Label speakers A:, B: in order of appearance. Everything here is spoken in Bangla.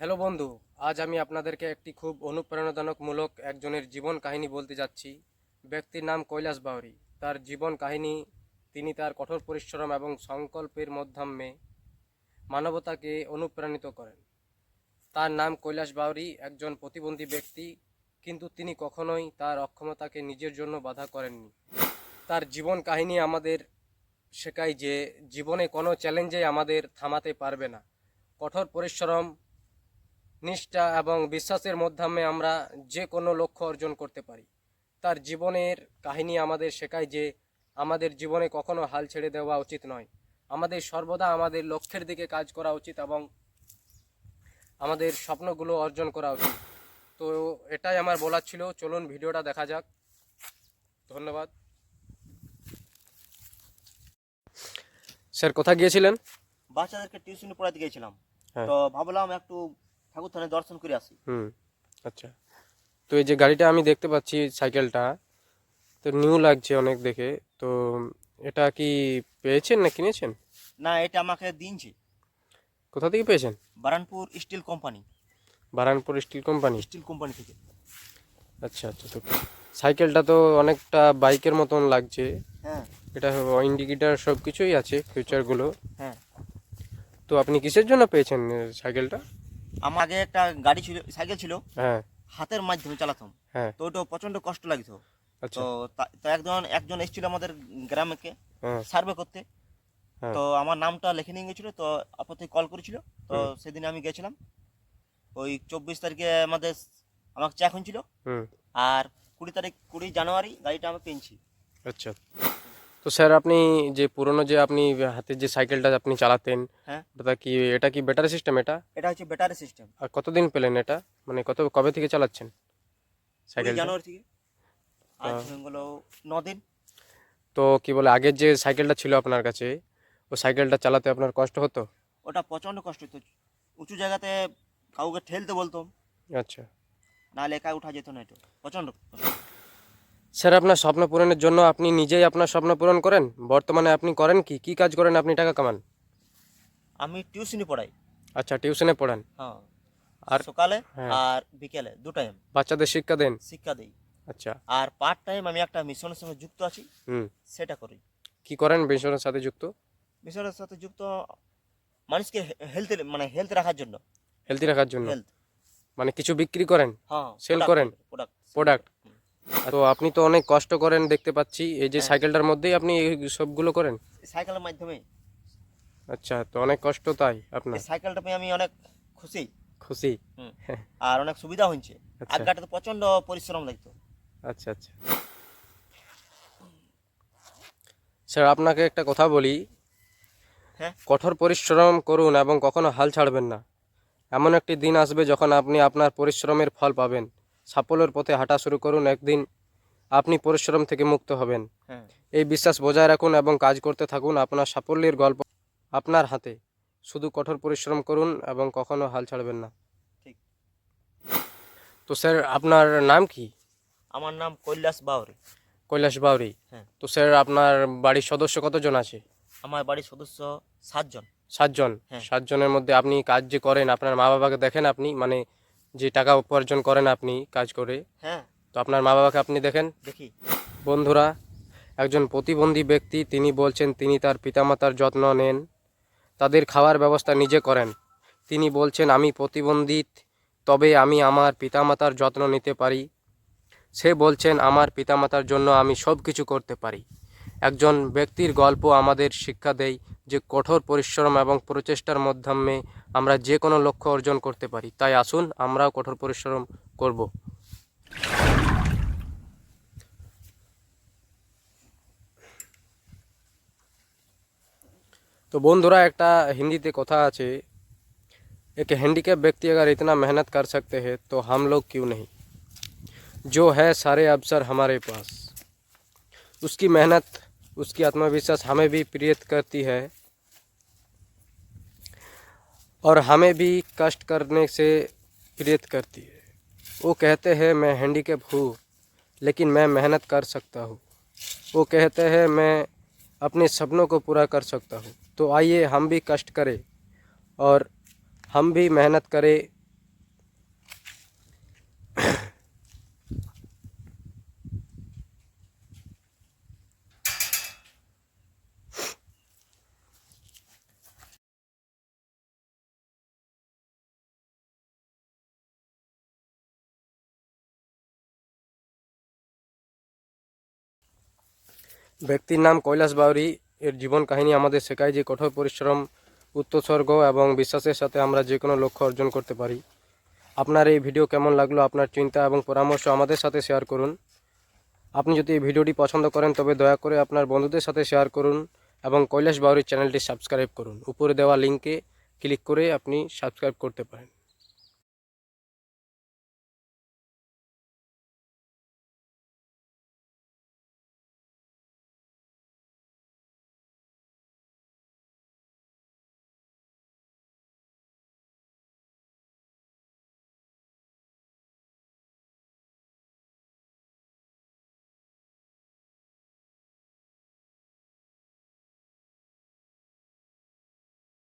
A: হ্যালো বন্ধু, আজ আমি আপনাদেরকে একটি খুব অনুপ্রেরণাজনকমূলক একজনের জীবন কাহিনী বলতে যাচ্ছি। ব্যক্তির নাম কৈলাস বাউরি। তার জীবন কাহিনী, তিনি তার কঠোর পরিশ্রম এবং সংকল্পের মাধ্যমে মানবতাকে অনুপ্রাণিত করেন। তার নাম কৈলাস বাউরি, একজন প্রতিবন্ধী ব্যক্তি, কিন্তু তিনি কখনোই তার অক্ষমতাকে নিজের জন্য বাধা করেননি। তার জীবন কাহিনী আমাদের শেখায় যে, জীবনে কোনো চ্যালেঞ্জে আমাদের থামাতে পারবে না। কঠোর পরিশ্রম নিষ্ঠা এবং বিশ্বাসের মাধ্যমে আমরা যে কোনো লক্ষ্য অর্জন করতে পারি। তার জীবনের কাহিনী আমাদের শেখায় যে আমাদের জীবনে কখনো হাল ছেড়ে দেওয়া উচিত নয়। আমাদের সর্বদা আমাদের লক্ষ্যের দিকে কাজ করা উচিত এবং আমাদের স্বপ্নগুলো অর্জন করা উচিত। তো এটাই আমার বলার ছিল। চলুন ভিডিওটা দেখা যাক। ধন্যবাদ। স্যার কোথায় গিয়েছিলেন?
B: বাচ্চাদেরকে টিউশনি পড়াতে গিয়েছিলাম।
A: হ্যাঁ।
B: তো ভাবলাম একটু ঠাকুর থানে দর্শন করে আসি।
A: হুম আচ্ছা। তো এই যে গাড়িটা আমি দেখতে পাচ্ছি সাইকেলটা তো নিউ লাগছে অনেক দেখে। তো এটা কি পেয়েছেন না কিনেছেন?
B: না এটা আমাকে দিনছে।
A: কোথা থেকে পেয়েছেন?
B: Baranpur steel company.
A: Baranpur steel company?
B: Steel company থেকে।
A: আচ্ছা আচ্ছা তো সাইকেলটা তো অনেকটা বাইকের মতন লাগছে।
B: হ্যাঁ।
A: এটা ইন্ডিকেটার সব কিছুই আছে ফিউচারগুলো
B: হ্যাঁ।
A: তো আপনি কিসের জন্য পেয়েছেন সাইকেলটা?
B: আমার আগে একটা গাড়ি ছিল সাইকেল ছিল
A: হ্যাঁ।
B: হাতের মাধ্যমে চালাতাম।
A: হ্যাঁ।
B: তো ওটা প্রচণ্ড কষ্ট লাগতো।
A: আচ্ছা।
B: তো তো একজন একজন এসেছিল আমাদের গ্রামকে
A: হ্যাঁ।
B: সার্ভে করতে। তো আমার নামটা লিখে নিয়ে গেছিল তো আপত্তি কল করেছিল। তো। সেদিন আমি গেছিলাম। ওই চব্বিশ তারিখে আমাদের আমাকে চেক হয়েছিল। আর কুড়ি তারিখ কুড়ি জানুয়ারি গাড়িটা আমি পেয়েছি।
A: আচ্ছা। তো স্যার আপনি যে পুরনো যে আপনি হাতের যে সাইকেলটা আপনি চালাতেন
B: হ্যাঁ।
A: ওটা কি এটা কি ব্যাটারি সিস্টেম এটা?
B: এটা হচ্ছে ব্যাটারি সিস্টেম।
A: আর কতদিন পেলেন এটা? মানে কত কবে থেকে চালাচ্ছেন সাইকেল
B: জানুয়ারি থেকে। আজ। ন দিন
A: তো কি বলে আগের যে সাইকেলটা ছিল আপনার কাছে ও সাইকেলটা চালাতে আপনার কষ্ট হতো?
B: ওটা প্রচণ্ড কষ্ট হতো। উঁচু জায়গাতে কাউকে ঠেলতে বলতাম।
A: আচ্ছা।
B: নাহলে একা উঠা যেত না এটা। প্রচণ্ড কষ্ট।
A: স্যার আপনার স্বপ্ন পূরণের জন্য আপনি নিজেই আপনার স্বপ্ন পূরণ করেন? বর্তমানে আপনি করেন কি? কি কাজ করেন? আপনি টাকা কামান।
B: আমি টিউশনি পড়াই।
A: আচ্ছা টিউশনে পড়ান?
B: হ্যাঁ।
A: আর-
B: সকালে
A: হ্যাঁ।
B: আর বিকেলে দু টাইম
A: বাচ্চাদের শিক্ষা দেন?
B: শিক্ষা দেই।
A: আচ্ছা।
B: আর পার্ট টাইম আমি একটা মিশনের সঙ্গে যুক্ত আছি।
A: হুম।
B: সেটা করি।
A: কি করেন মিশনের সাথে যুক্ত?
B: মিশনের সাথে যুক্ত মানুষকে হেলথ মানে হেলথ রাখার জন্য।
A: হেলদি রাখার জন্য?
B: হেলথ
A: মানে কিছু বিক্রি করেন?
B: হ্যাঁ
A: Sell করেন?
B: প্রোডাক্ট
A: প্রোডাক্ট তো আপনি তো অনেক কষ্ট করেন দেখতে পাচ্ছি। এই যে
B: হ্যাঁ।
A: সাইকেলটার মধ্যেই আপনি এই সবগুলো করেন?
B: সাইকেলের মাধ্যমে।
A: আচ্ছা তো অনেক কষ্ট তাই আপনার?
B: সাইকেলটা পেয়ে আমি অনেক খুশি।
A: খুশি।
B: আর অনেক সুবিধা হয়েছে।
A: আচ্ছা।
B: আগগাটা তো প্রচণ্ড পরিশ্রম লাগতো।
A: আচ্ছা আচ্ছা। স্যার আপনাকে একটা কথা বলি।
B: হ্যাঁ।
A: কঠোর পরিশ্রম করুন এবং কখনো হাল ছাড়বেন না। এমন একটি দিন আসবে যখন আপনি আপনার পরিশ্রমের ফল পাবেন। সাফল্যের পথে হাঁটা শুরু করুন একদিন আপনি পরিশ্রম থেকে মুক্ত হবেন।
B: হ্যাঁ।
A: এই বিশ্বাস বজায় রাখুন এবং কাজ করতে থাকুন আপনার সাফল্যের গল্প আপনার হাতে। শুধু কঠোর পরিশ্রম করুন এবং কখনো হাল ছাড়বেন না। তো স্যার আপনার নাম কি?
B: আমার নাম কৈলাস বাউরি।
A: কৈলাস বাউরি।
B: হ্যাঁ।
A: তো স্যার আপনার বাড়ির সদস্য কতজন আছে?
B: আমার বাড়ির সদস্য সাতজন।
A: সাতজন?
B: হ্যাঁ।
A: সাতজনের মধ্যে আপনি কাজ যে করেন আপনার মা বাবাকে দেখেন আপনি? মানে যে টাকা উপার্জন করেন আপনি কাজ করে
B: হ্যাঁ।
A: তো আপনার মা বাবাকে আপনি দেখেন?
B: দেখি।
A: বন্ধুরা একজন প্রতিবন্ধী ব্যক্তি তিনি বলছেন তিনি তার পিতামাতার যত্ন নেন তাদের খাওয়ার ব্যবস্থা নিজে করেন। তিনি বলছেন আমি প্রতিবন্ধী তবে আমি আমার পিতামাতার যত্ন নিতে পারি। সে বলছেন আমার পিতামাতার জন্য আমি সব কিছু করতে পারি। একজন ব্যক্তির গল্প আমাদের শিক্ষা দেয় যে কঠোর পরিশ্রম এবং প্রচেষ্টার মাধ্যমে আমরা যে কোনো লক্ষ্য অর্জন করতে পারি তাই আসুন আমরাও কঠোর পরিশ্রম করব तो बंधुरा एक हिंदी ते कथा আছে एक हैंडीकैप व्यक्ति अगर इतना मेहनत कर सकते हैं तो हम लोग क्यों नहीं जो है सारे अवसर हमारे पास उसकी मेहनत उसकी आत्मविश्वास हमें भी प्रेरित करती है और हमें भी कष्ट करने से प्रेरित करती है। वो कहते हैं, मैं हैंडीकेप हूँ, लेकिन मैं मेहनत कर सकता हूँ। वो कहते हैं, मैं अपने सपनों को पूरा कर सकता हूँ। तो आइए, हम भी कष्ट करें और हम भी मेहनत करें ব্যক্তির নাম কৈলাস বাউরি। এর জীবন কাহিনী আমাদের শেখায় যে কঠোর পরিশ্রম উত্তসর্গ এবং বিশ্বাসের সাথে আমরা যে কোনো লক্ষ্য অর্জন করতে পারি। আপনার এই ভিডিও কেমন লাগল, আপনার চিন্তা এবং পরামর্শ আমাদের সাথে শেয়ার করুন। আপনি যদি এই ভিডিওটি পছন্দ করেন, তবে দয়া করে আপনার বন্ধুদের সাথে শেয়ার করুন এবং কৈলাস বাউরির চ্যানেলটি সাবস্ক্রাইব করুন। উপরে দেওয়া লিঙ্কে ক্লিক করে আপনি সাবস্ক্রাইব করতে পারেন।